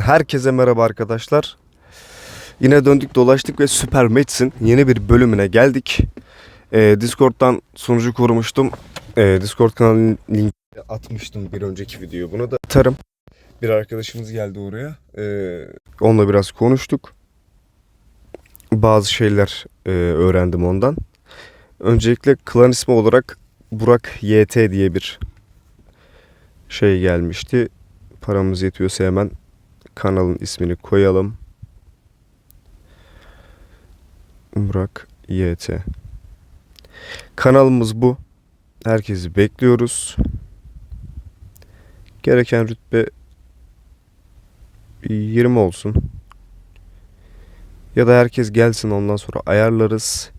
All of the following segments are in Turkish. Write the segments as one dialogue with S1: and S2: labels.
S1: Herkese merhaba arkadaşlar. Yine döndük dolaştık ve Süper Match'in yeni bir bölümüne geldik. Ee, Discord'dan sunucu kurmuştum. Ee, Discord kanalının linkini atmıştım bir önceki videoyu. Bunu da atarım. Bir arkadaşımız geldi oraya. Ee, onunla biraz konuştuk. Bazı şeyler e, öğrendim ondan. Öncelikle klan ismi olarak Burak YT diye bir şey gelmişti. Paramız yetiyorsa hemen kanalın ismini koyalım. Burak YT. Kanalımız bu. Herkesi bekliyoruz. Gereken rütbe 20 olsun. Ya da herkes gelsin ondan sonra ayarlarız.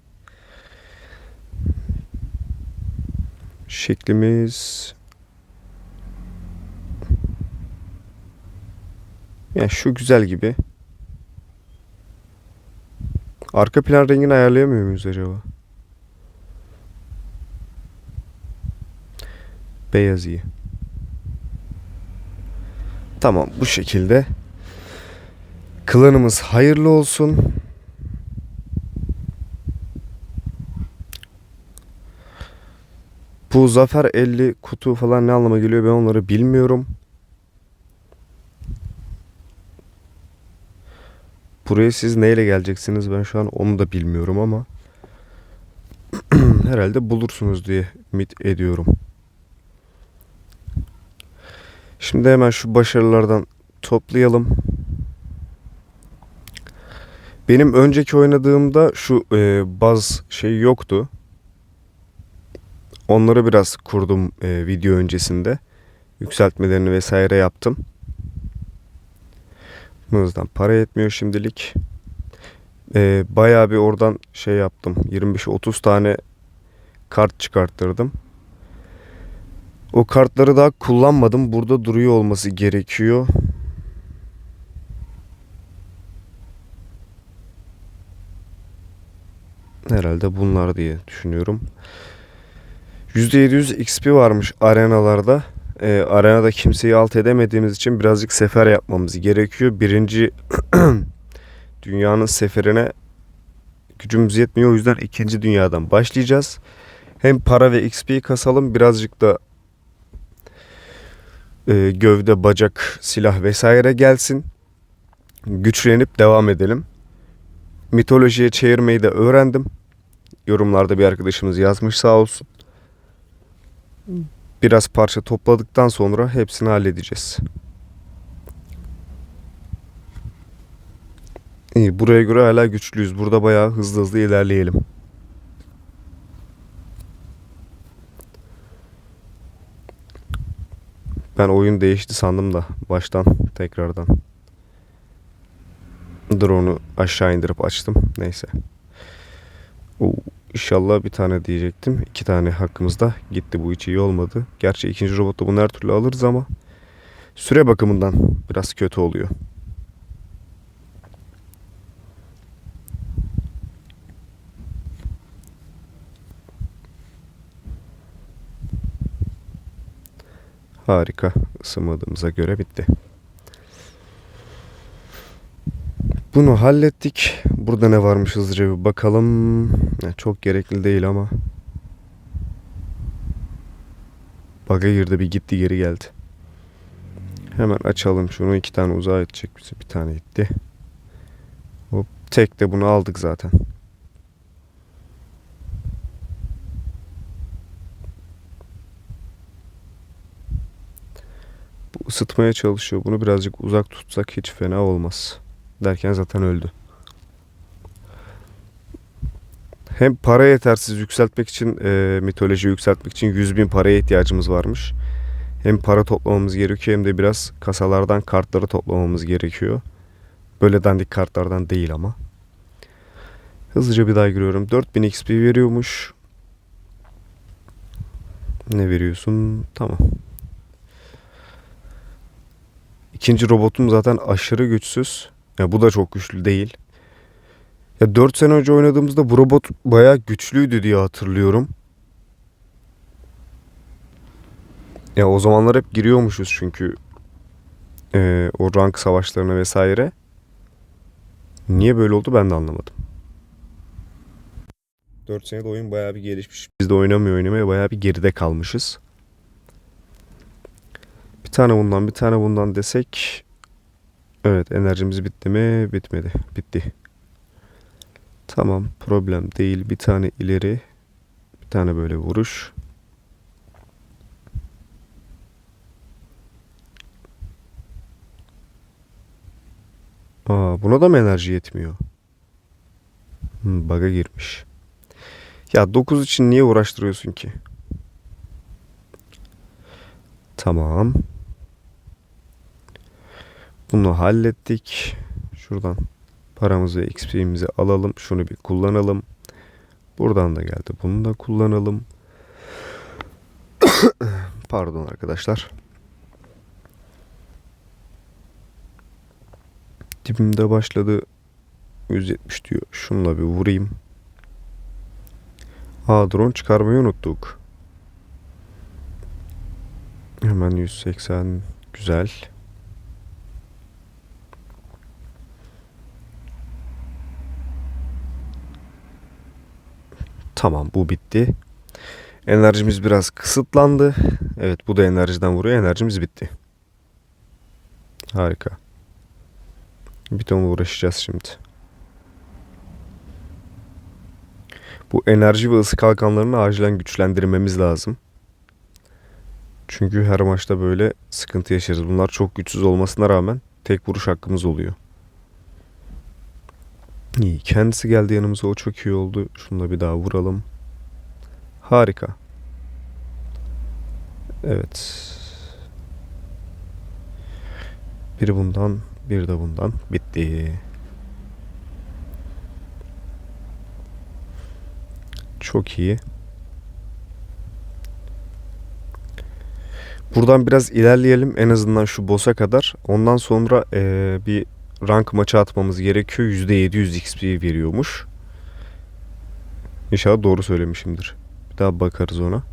S1: Şeklimiz Ya şu güzel gibi. Arka plan rengini ayarlayamıyor muyuz acaba? Beyaz iyi. Tamam bu şekilde. Klanımız hayırlı olsun. Bu Zafer 50 kutu falan ne anlama geliyor ben onları bilmiyorum. Buraya siz neyle geleceksiniz ben şu an onu da bilmiyorum ama herhalde bulursunuz diye ümit ediyorum. Şimdi hemen şu başarılardan toplayalım. Benim önceki oynadığımda şu e, baz şey yoktu. Onları biraz kurdum e, video öncesinde. Yükseltmelerini vesaire yaptım. Hızdan para yetmiyor şimdilik. Ee, bayağı bir oradan şey yaptım. 25-30 tane kart çıkarttırdım. O kartları daha kullanmadım. Burada duruyor olması gerekiyor. Herhalde bunlar diye düşünüyorum. %700 XP varmış arenalarda e, arenada kimseyi alt edemediğimiz için birazcık sefer yapmamız gerekiyor. Birinci dünyanın seferine gücümüz yetmiyor. O yüzden ikinci dünyadan başlayacağız. Hem para ve XP kasalım birazcık da e, gövde, bacak, silah vesaire gelsin. Güçlenip devam edelim. Mitolojiye çevirmeyi de öğrendim. Yorumlarda bir arkadaşımız yazmış sağ olsun biraz parça topladıktan sonra hepsini halledeceğiz. İyi, buraya göre hala güçlüyüz. Burada bayağı hızlı hızlı ilerleyelim. Ben oyun değişti sandım da baştan tekrardan. Drone'u aşağı indirip açtım. Neyse. Oo. İnşallah bir tane diyecektim. İki tane hakkımızda gitti. Bu hiç iyi olmadı. Gerçi ikinci robotta bunu her türlü alırız ama süre bakımından biraz kötü oluyor. Harika. Isınmadığımıza göre bitti. Bunu hallettik. Burada ne varmış hızlıca bir bakalım. Çok gerekli değil ama. Bug'a girdi bir gitti geri geldi. Hemen açalım şunu. iki tane uzağa edecek bize. Bir tane gitti. Hop. Tek de bunu aldık zaten. Bu ısıtmaya çalışıyor. Bunu birazcık uzak tutsak hiç fena olmaz derken zaten öldü. Hem para yetersiz yükseltmek için e, mitoloji yükseltmek için 100 bin paraya ihtiyacımız varmış. Hem para toplamamız gerekiyor hem de biraz kasalardan kartları toplamamız gerekiyor. Böyle dandik kartlardan değil ama. Hızlıca bir daha giriyorum. 4000 XP veriyormuş. Ne veriyorsun? Tamam. İkinci robotum zaten aşırı güçsüz. Ya bu da çok güçlü değil. Ya 4 sene önce oynadığımızda bu robot bayağı güçlüydü diye hatırlıyorum. Ya o zamanlar hep giriyormuşuz çünkü Ee, o rank savaşlarına vesaire. Niye böyle oldu ben de anlamadım. 4 senede oyun bayağı bir gelişmiş. Biz de oynamıyor oynamaya bayağı bir geride kalmışız. Bir tane bundan bir tane bundan desek. Evet enerjimiz bitti mi? Bitmedi. Bitti. Tamam problem değil. Bir tane ileri. Bir tane böyle vuruş. Aa, buna da mı enerji yetmiyor? Hmm, bug'a girmiş. Ya 9 için niye uğraştırıyorsun ki? Tamam. Bunu hallettik. Şuradan paramızı ve XP'mizi alalım. Şunu bir kullanalım. Buradan da geldi. Bunu da kullanalım. Pardon arkadaşlar. Dibimde başladı. 170 diyor. Şununla bir vurayım. Aa drone çıkarmayı unuttuk. Hemen 180 güzel. Tamam bu bitti. Enerjimiz biraz kısıtlandı. Evet bu da enerjiden vuruyor. Enerjimiz bitti. Harika. Bir ton uğraşacağız şimdi. Bu enerji ve ısı kalkanlarını acilen güçlendirmemiz lazım. Çünkü her maçta böyle sıkıntı yaşarız. Bunlar çok güçsüz olmasına rağmen tek vuruş hakkımız oluyor. İyi. Kendisi geldi yanımıza. O çok iyi oldu. Şunu da bir daha vuralım. Harika. Evet. Biri bundan, biri de bundan. Bitti. Çok iyi. Buradan biraz ilerleyelim en azından şu boss'a kadar. Ondan sonra eee, bir rank maçı atmamız gerekiyor. %700 XP veriyormuş. İnşallah doğru söylemişimdir. Bir daha bakarız ona.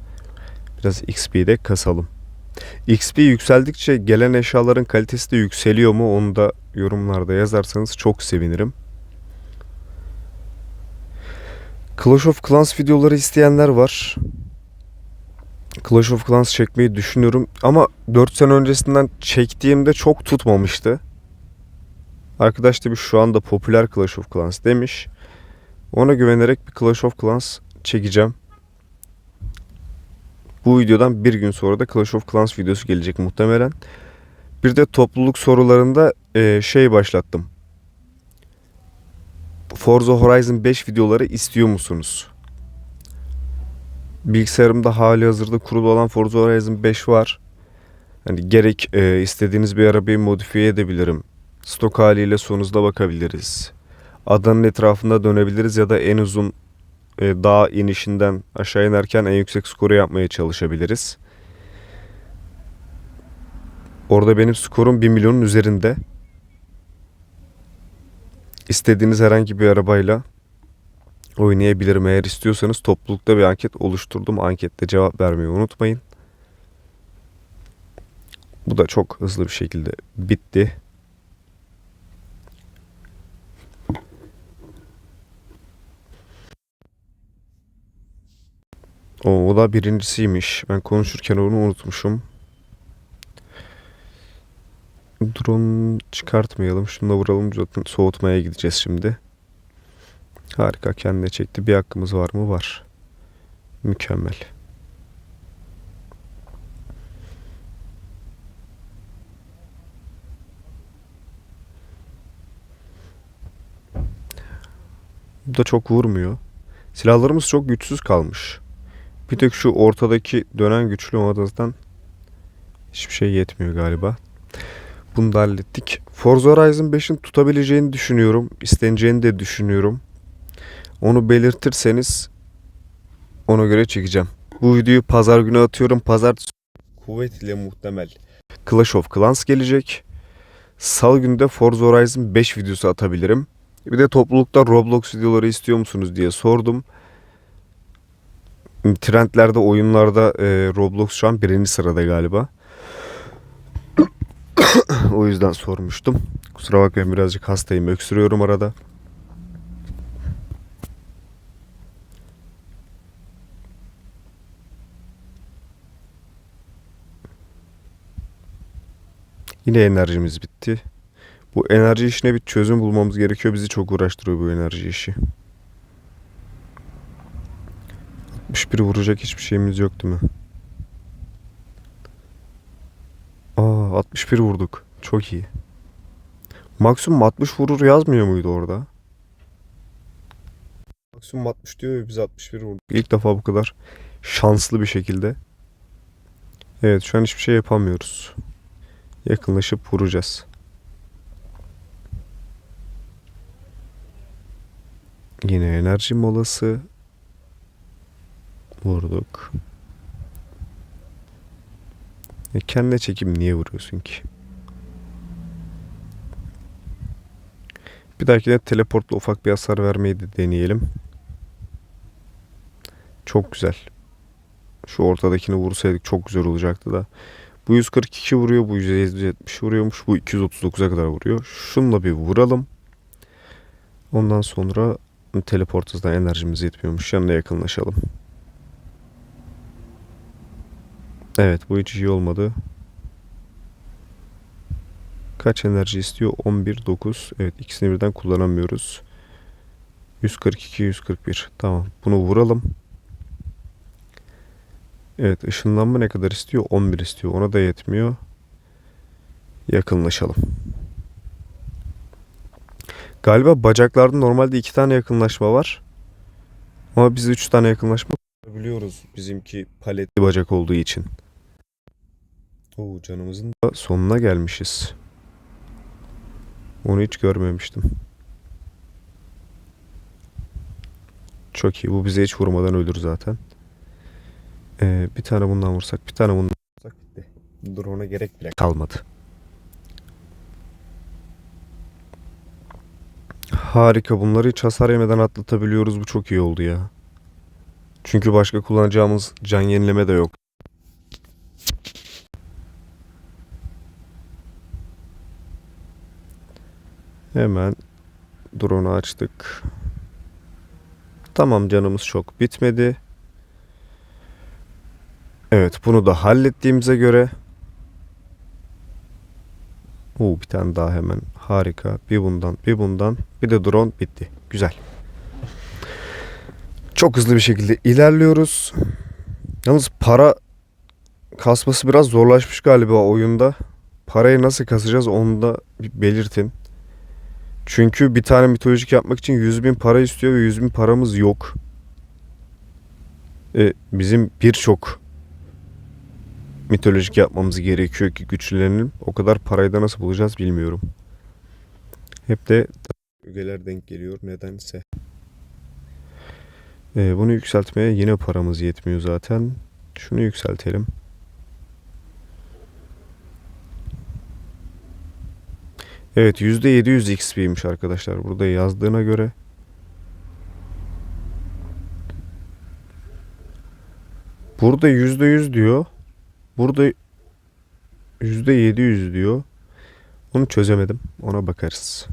S1: Biraz XP'yi de kasalım. XP yükseldikçe gelen eşyaların kalitesi de yükseliyor mu? Onu da yorumlarda yazarsanız çok sevinirim. Clash of Clans videoları isteyenler var. Clash of Clans çekmeyi düşünüyorum ama 4 sene öncesinden çektiğimde çok tutmamıştı. Arkadaş da bir şu anda popüler Clash of Clans demiş. Ona güvenerek bir Clash of Clans çekeceğim. Bu videodan bir gün sonra da Clash of Clans videosu gelecek muhtemelen. Bir de topluluk sorularında eee, şey başlattım. Forza Horizon 5 videoları istiyor musunuz? Bilgisayarımda hali hazırda kurulu olan Forza Horizon 5 var. Hani gerek e, istediğiniz bir arabayı modifiye edebilirim. Stok haliyle sonunuzda bakabiliriz. Adanın etrafında dönebiliriz ya da en uzun e, dağ inişinden aşağı inerken en yüksek skoru yapmaya çalışabiliriz. Orada benim skorum 1 milyonun üzerinde. İstediğiniz herhangi bir arabayla oynayabilirim. Eğer istiyorsanız toplulukta bir anket oluşturdum. Ankette cevap vermeyi unutmayın. Bu da çok hızlı bir şekilde bitti. O, o da birincisiymiş. Ben konuşurken onu unutmuşum. Drone çıkartmayalım. Şunu da vuralım. Zaten soğutmaya gideceğiz şimdi. Harika. Kendine çekti. Bir hakkımız var mı? Var. Mükemmel. Bu da çok vurmuyor. Silahlarımız çok güçsüz kalmış. Bir tek şu ortadaki dönen güçlü odadan hiçbir şey yetmiyor galiba. Bunu da hallettik. Forza Horizon 5'in tutabileceğini düşünüyorum. İsteneceğini de düşünüyorum. Onu belirtirseniz ona göre çekeceğim. Bu videoyu pazar günü atıyorum. Pazartesi kuvvet muhtemel Clash of Clans gelecek. Salı günü Forza Horizon 5 videosu atabilirim. Bir de toplulukta Roblox videoları istiyor musunuz diye sordum. Trendlerde, oyunlarda e, Roblox şu an birinci sırada galiba. o yüzden sormuştum. Kusura bakmayın birazcık hastayım. Öksürüyorum arada. Yine enerjimiz bitti. Bu enerji işine bir çözüm bulmamız gerekiyor. Bizi çok uğraştırıyor bu enerji işi. 61 vuracak hiçbir şeyimiz yok değil mi? Aa 61 vurduk. Çok iyi. Maksimum 60 vurur yazmıyor muydu orada? Maksimum 60 diyor ve biz 61 vurduk. İlk defa bu kadar şanslı bir şekilde. Evet şu an hiçbir şey yapamıyoruz. Yakınlaşıp vuracağız. Yine enerji molası. Vurduk. E kendine çekim niye vuruyorsun ki? Bir dahakine teleportla ufak bir hasar vermeyi de deneyelim. Çok güzel. Şu ortadakini vursaydık çok güzel olacaktı da. Bu 142 vuruyor, bu 170 vuruyormuş, bu 239'a kadar vuruyor. Şunla bir vuralım. Ondan sonra teleport hızdan enerjimiz yetmiyormuş. Yanına yakınlaşalım. Evet bu hiç iyi olmadı. Kaç enerji istiyor? 11, 9. Evet ikisini birden kullanamıyoruz. 142, 141. Tamam bunu vuralım. Evet ışınlanma ne kadar istiyor? 11 istiyor. Ona da yetmiyor. Yakınlaşalım. Galiba bacaklarda normalde iki tane yakınlaşma var. Ama biz üç tane yakınlaşma biliyoruz bizimki paletli bacak olduğu için. Oo canımızın da sonuna gelmişiz. Onu hiç görmemiştim. Çok iyi. Bu bize hiç vurmadan ölür zaten. Ee, bir tane bundan vursak, bir tane bundan vursak bitti. Drone'a gerek bile kalmadı. Harika. Bunları hiç hasar yemeden atlatabiliyoruz. Bu çok iyi oldu ya. Çünkü başka kullanacağımız can yenileme de yok. Hemen drone'u açtık. Tamam canımız çok bitmedi. Evet bunu da hallettiğimize göre Oo, bir tane daha hemen harika. Bir bundan bir bundan bir de drone bitti. Güzel. Çok hızlı bir şekilde ilerliyoruz. Yalnız para kasması biraz zorlaşmış galiba oyunda. Parayı nasıl kasacağız onu da bir belirtin. Çünkü bir tane mitolojik yapmak için 100 bin para istiyor ve 100 bin paramız yok. E, bizim birçok mitolojik yapmamız gerekiyor ki güçlenelim. O kadar parayı da nasıl bulacağız bilmiyorum. Hep de ögeler denk geliyor nedense. E, bunu yükseltmeye yine paramız yetmiyor zaten. Şunu yükseltelim. Evet %700 XP'ymiş arkadaşlar. Burada yazdığına göre. Burada %100 diyor. Burada %700 diyor. Onu çözemedim. Ona bakarız.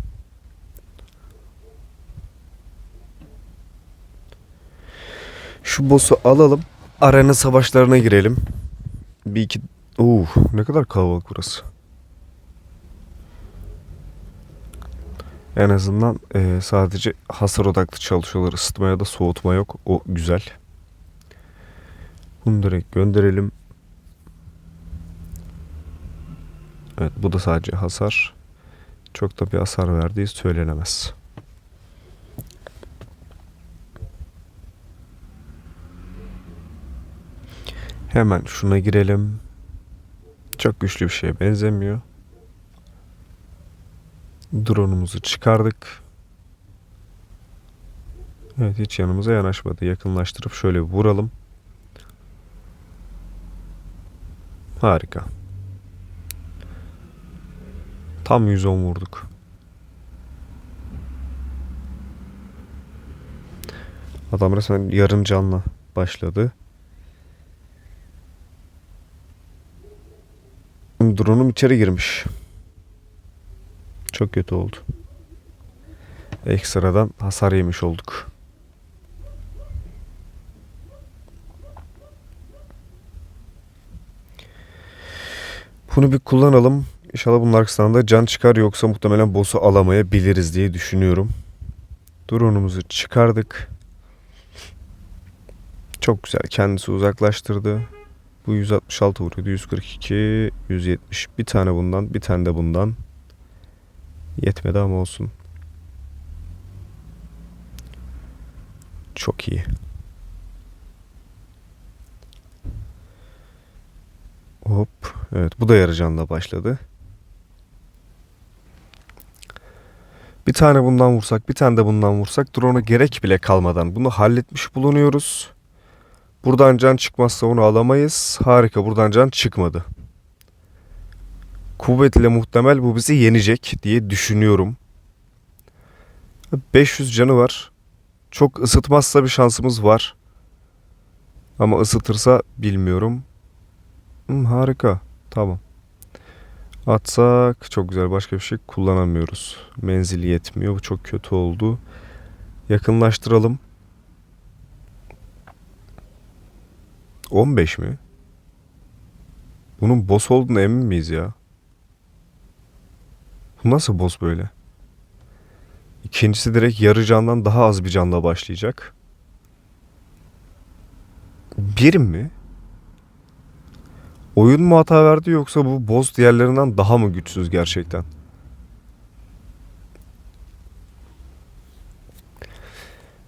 S1: Şu boss'u alalım. Arena savaşlarına girelim. Bir iki... Oo, ne kadar kalabalık burası. En azından e, sadece hasar odaklı çalışıyorlar. Isıtma ya da soğutma yok. O güzel. Bunu direkt gönderelim. Evet bu da sadece hasar. Çok da bir hasar verdiği söylenemez. Hemen şuna girelim. Çok güçlü bir şeye benzemiyor. Drone'umuzu çıkardık. Evet hiç yanımıza yanaşmadı. Yakınlaştırıp şöyle vuralım. Harika. Tam 110 vurduk. Adam resmen yarım canla başladı. Drone'um içeri girmiş. Çok kötü oldu. Ekstradan hasar yemiş olduk. Bunu bir kullanalım. İnşallah bunun arkasından da can çıkar yoksa muhtemelen boss'u alamayabiliriz diye düşünüyorum. Drone'umuzu çıkardık. Çok güzel. Kendisi uzaklaştırdı. Bu 166 vuruyordu. 142, 170. Bir tane bundan, bir tane de bundan. Yetmedi ama olsun. Çok iyi. Hop. Evet bu da yarı canla başladı. Bir tane bundan vursak, bir tane de bundan vursak drone'a gerek bile kalmadan bunu halletmiş bulunuyoruz. Buradan can çıkmazsa onu alamayız. Harika buradan can çıkmadı. Kuvvetle muhtemel bu bizi yenecek diye düşünüyorum. 500 canı var. Çok ısıtmazsa bir şansımız var. Ama ısıtırsa bilmiyorum. Hmm, harika. Tamam. Atsak çok güzel. Başka bir şey kullanamıyoruz. Menzil yetmiyor. Bu çok kötü oldu. Yakınlaştıralım. 15 mi? Bunun boss olduğuna emin miyiz ya? Nasıl boss böyle? İkincisi direkt yarı candan daha az bir canla başlayacak. Bir mi? Oyun mu hata verdi yoksa bu boss diğerlerinden daha mı güçsüz gerçekten?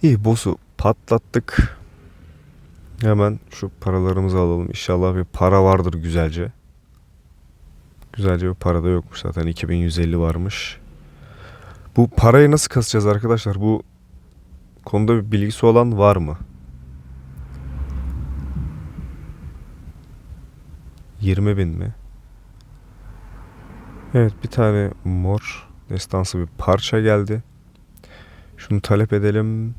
S1: İyi boss'u patlattık. Hemen şu paralarımızı alalım. İnşallah bir para vardır güzelce. Güzelce bir para da yokmuş zaten 2150 varmış. Bu parayı nasıl kasacağız arkadaşlar? Bu konuda bir bilgisi olan var mı? 20 bin mi? Evet bir tane mor destansı bir parça geldi. Şunu talep edelim.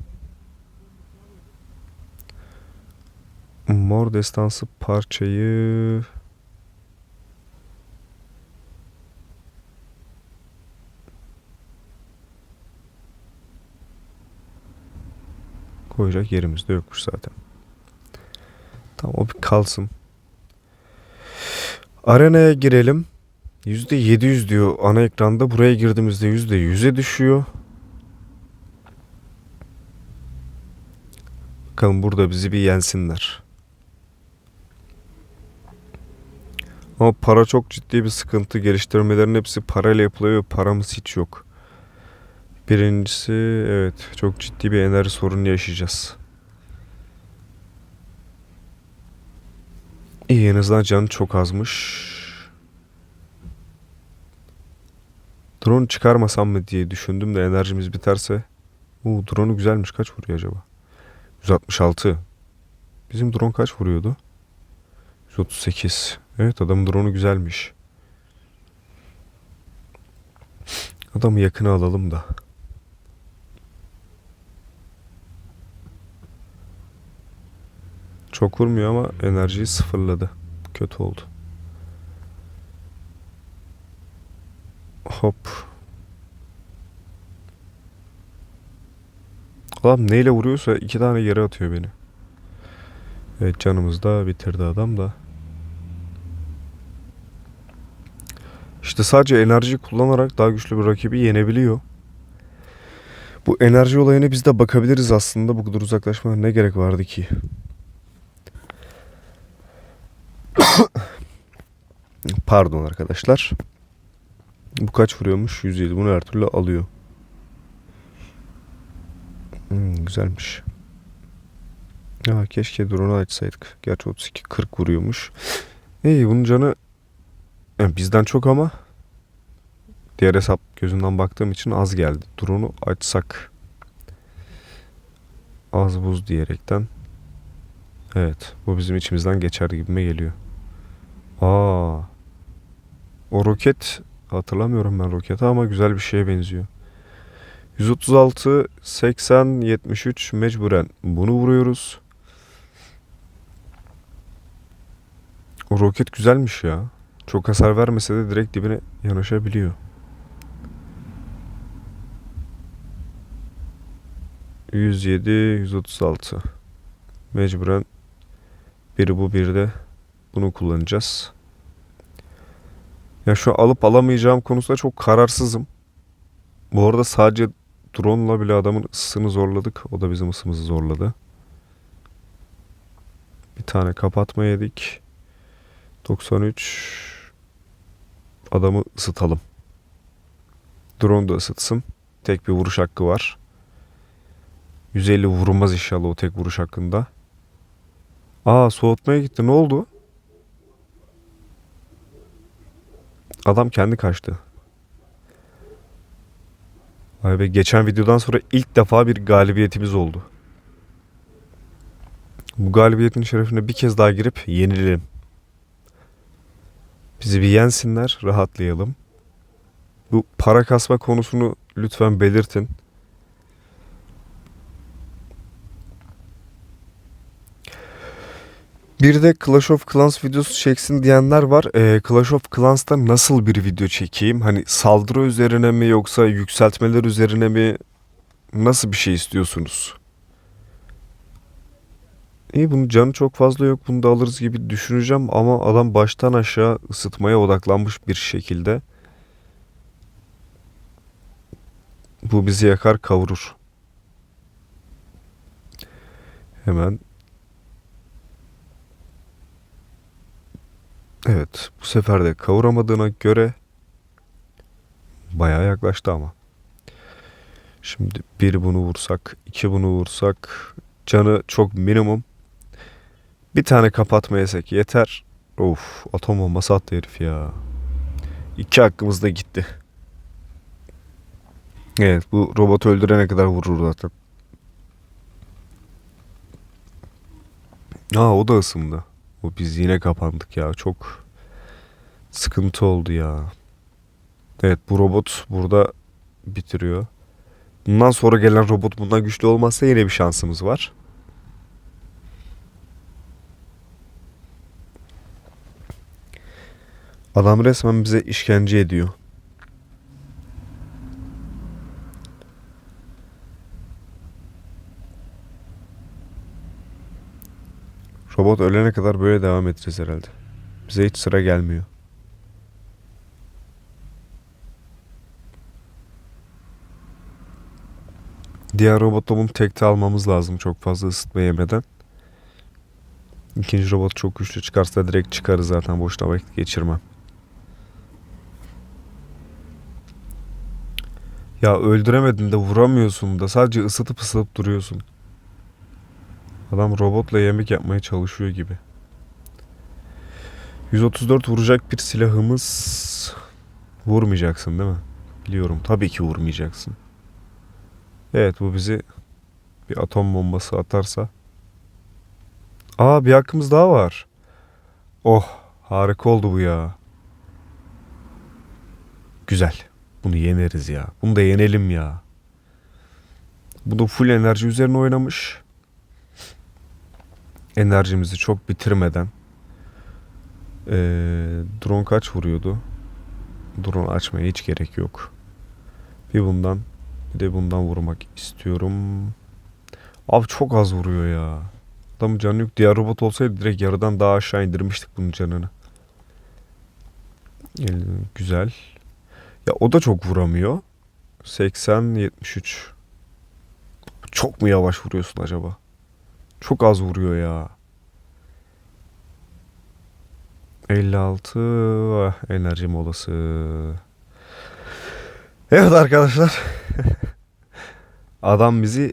S1: Mor destansı parçayı koyacak yerimiz de yokmuş zaten. Tamam o bir kalsın. Arenaya girelim. %700 diyor ana ekranda. Buraya girdiğimizde %100'e düşüyor. Bakalım burada bizi bir yensinler. Ama para çok ciddi bir sıkıntı. Geliştirmelerin hepsi parayla yapılıyor. Paramız hiç yok. Birincisi evet çok ciddi bir enerji sorunu yaşayacağız. İyi en azından canı çok azmış. Drone çıkarmasam mı diye düşündüm de enerjimiz biterse. Uuu drone'u güzelmiş. Kaç vuruyor acaba? 166. Bizim drone kaç vuruyordu? 138. Evet adamın drone'u güzelmiş. Adamı yakına alalım da. Çok vurmuyor ama enerjiyi sıfırladı. Kötü oldu. Hop. Adam neyle vuruyorsa iki tane yere atıyor beni. Evet canımız da bitirdi adam da. İşte sadece enerjiyi kullanarak daha güçlü bir rakibi yenebiliyor. Bu enerji olayına biz de bakabiliriz aslında. Bu kadar uzaklaşmaya ne gerek vardı ki? Pardon arkadaşlar. Bu kaç vuruyormuş? 107. Bunu her türlü alıyor. Hmm, güzelmiş. Ya keşke drone'u açsaydık. Gerçi 32 40 vuruyormuş. İyi bunun canı yani bizden çok ama diğer hesap gözünden baktığım için az geldi. Drone'u açsak az buz diyerekten Evet bu bizim içimizden geçer gibime geliyor. Aa. O roket hatırlamıyorum ben roketi ama güzel bir şeye benziyor. 136 80 73 mecburen bunu vuruyoruz. O roket güzelmiş ya. Çok hasar vermese de direkt dibine yanaşabiliyor. 107 136 mecburen biri bu bir de bunu kullanacağız. Ya şu alıp alamayacağım konusunda çok kararsızım. Bu arada sadece drone'la bile adamın ısısını zorladık. O da bizim ısımızı zorladı. Bir tane kapatma yedik. 93. Adamı ısıtalım. Drone da ısıtsın. Tek bir vuruş hakkı var. 150 vurulmaz inşallah o tek vuruş hakkında. Aa soğutmaya gitti. Ne oldu? Adam kendi kaçtı. Vay be geçen videodan sonra ilk defa bir galibiyetimiz oldu. Bu galibiyetin şerefine bir kez daha girip yenilelim. Bizi bir yensinler, rahatlayalım. Bu para kasma konusunu lütfen belirtin. Bir de Clash of Clans videosu çeksin diyenler var. Ee, Clash of Clans'ta nasıl bir video çekeyim? Hani saldırı üzerine mi yoksa yükseltmeler üzerine mi? Nasıl bir şey istiyorsunuz? İyi bunun canı çok fazla yok. Bunu da alırız gibi düşüneceğim ama adam baştan aşağı ısıtmaya odaklanmış bir şekilde. Bu bizi yakar kavurur. Hemen Evet, bu sefer de kavuramadığına göre bayağı yaklaştı ama. Şimdi bir bunu vursak, iki bunu vursak, canı çok minimum. Bir tane kapatma yesek yeter. Of, atom bombası attı herif ya. İki hakkımız da gitti. Evet, bu robotu öldürene kadar vurur zaten. Aa, o da ısındı. O biz yine kapandık ya. Çok sıkıntı oldu ya. Evet bu robot burada bitiriyor. Bundan sonra gelen robot bundan güçlü olmazsa yine bir şansımız var. Adam resmen bize işkence ediyor. Robot ölene kadar böyle devam edeceğiz herhalde. Bize hiç sıra gelmiyor. Diğer robotla bunu tekte almamız lazım çok fazla ısıtma yemeden. İkinci robot çok güçlü çıkarsa direkt çıkarız zaten boşuna vakit geçirmem. Ya öldüremedin de vuramıyorsun da sadece ısıtıp ısıtıp duruyorsun. Adam robotla yemek yapmaya çalışıyor gibi. 134 vuracak bir silahımız vurmayacaksın değil mi? Biliyorum tabii ki vurmayacaksın. Evet bu bizi bir atom bombası atarsa. Aa bir hakkımız daha var. Oh harika oldu bu ya. Güzel. Bunu yeneriz ya. Bunu da yenelim ya. Bu da full enerji üzerine oynamış enerjimizi çok bitirmeden ee, drone kaç vuruyordu? Drone açmaya hiç gerek yok. Bir bundan bir de bundan vurmak istiyorum. Abi çok az vuruyor ya. Adamın canı yok. Diğer robot olsaydı direkt yarıdan daha aşağı indirmiştik bunun canını. Yani güzel. Ya o da çok vuramıyor. 80 73. Çok mu yavaş vuruyorsun acaba? Çok az vuruyor ya. 56 ah, enerji molası. Evet arkadaşlar. Adam bizi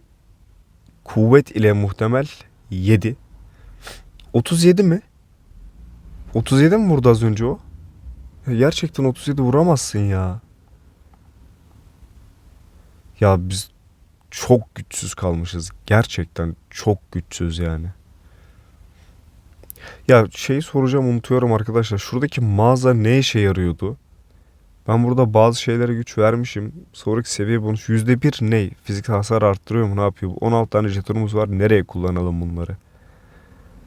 S1: kuvvet ile muhtemel 7. 37 mi? 37 mi vurdu az önce o? Gerçekten 37 vuramazsın ya. Ya biz çok güçsüz kalmışız. Gerçekten çok güçsüz yani. Ya şeyi soracağım unutuyorum arkadaşlar. Şuradaki mağaza ne işe yarıyordu? Ben burada bazı şeylere güç vermişim. Sonraki seviye bonus %1 ne? Fizik hasar arttırıyor mu? Ne yapıyor? 16 tane jetonumuz var. Nereye kullanalım bunları?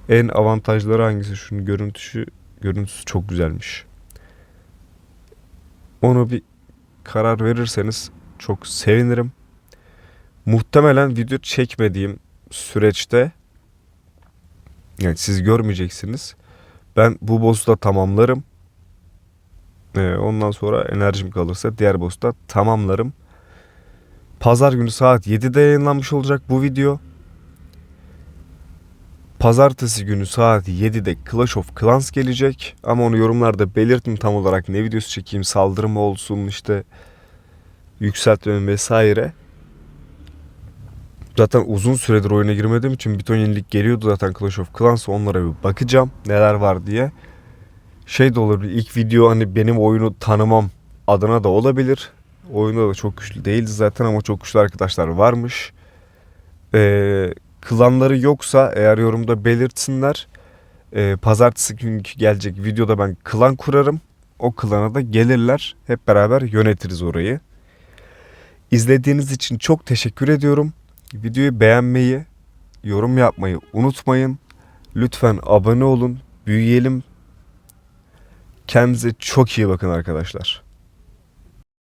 S1: En avantajları hangisi? Şunun görüntüsü, görüntüsü çok güzelmiş. Onu bir karar verirseniz çok sevinirim. Muhtemelen video çekmediğim süreçte yani siz görmeyeceksiniz. Ben bu boss'u da tamamlarım. Ee, ondan sonra enerjim kalırsa diğer boss'u da tamamlarım. Pazar günü saat 7'de yayınlanmış olacak bu video. Pazartesi günü saat 7'de Clash of Clans gelecek. Ama onu yorumlarda belirtin tam olarak ne videosu çekeyim. Saldırı mı olsun işte yükseltme vesaire. Zaten uzun süredir oyuna girmediğim için bir ton yenilik geliyordu zaten Clash of Clans. Onlara bir bakacağım neler var diye. Şey de olabilir ilk video hani benim oyunu tanımam adına da olabilir. Oyunda da çok güçlü değildi zaten ama çok güçlü arkadaşlar varmış. Ee, klanları yoksa eğer yorumda belirtsinler. Ee, pazartesi günkü gelecek videoda ben klan kurarım. O klana da gelirler. Hep beraber yönetiriz orayı. İzlediğiniz için çok teşekkür ediyorum. Videoyu beğenmeyi, yorum yapmayı unutmayın. Lütfen abone olun. Büyüyelim. Kendinize çok iyi bakın arkadaşlar.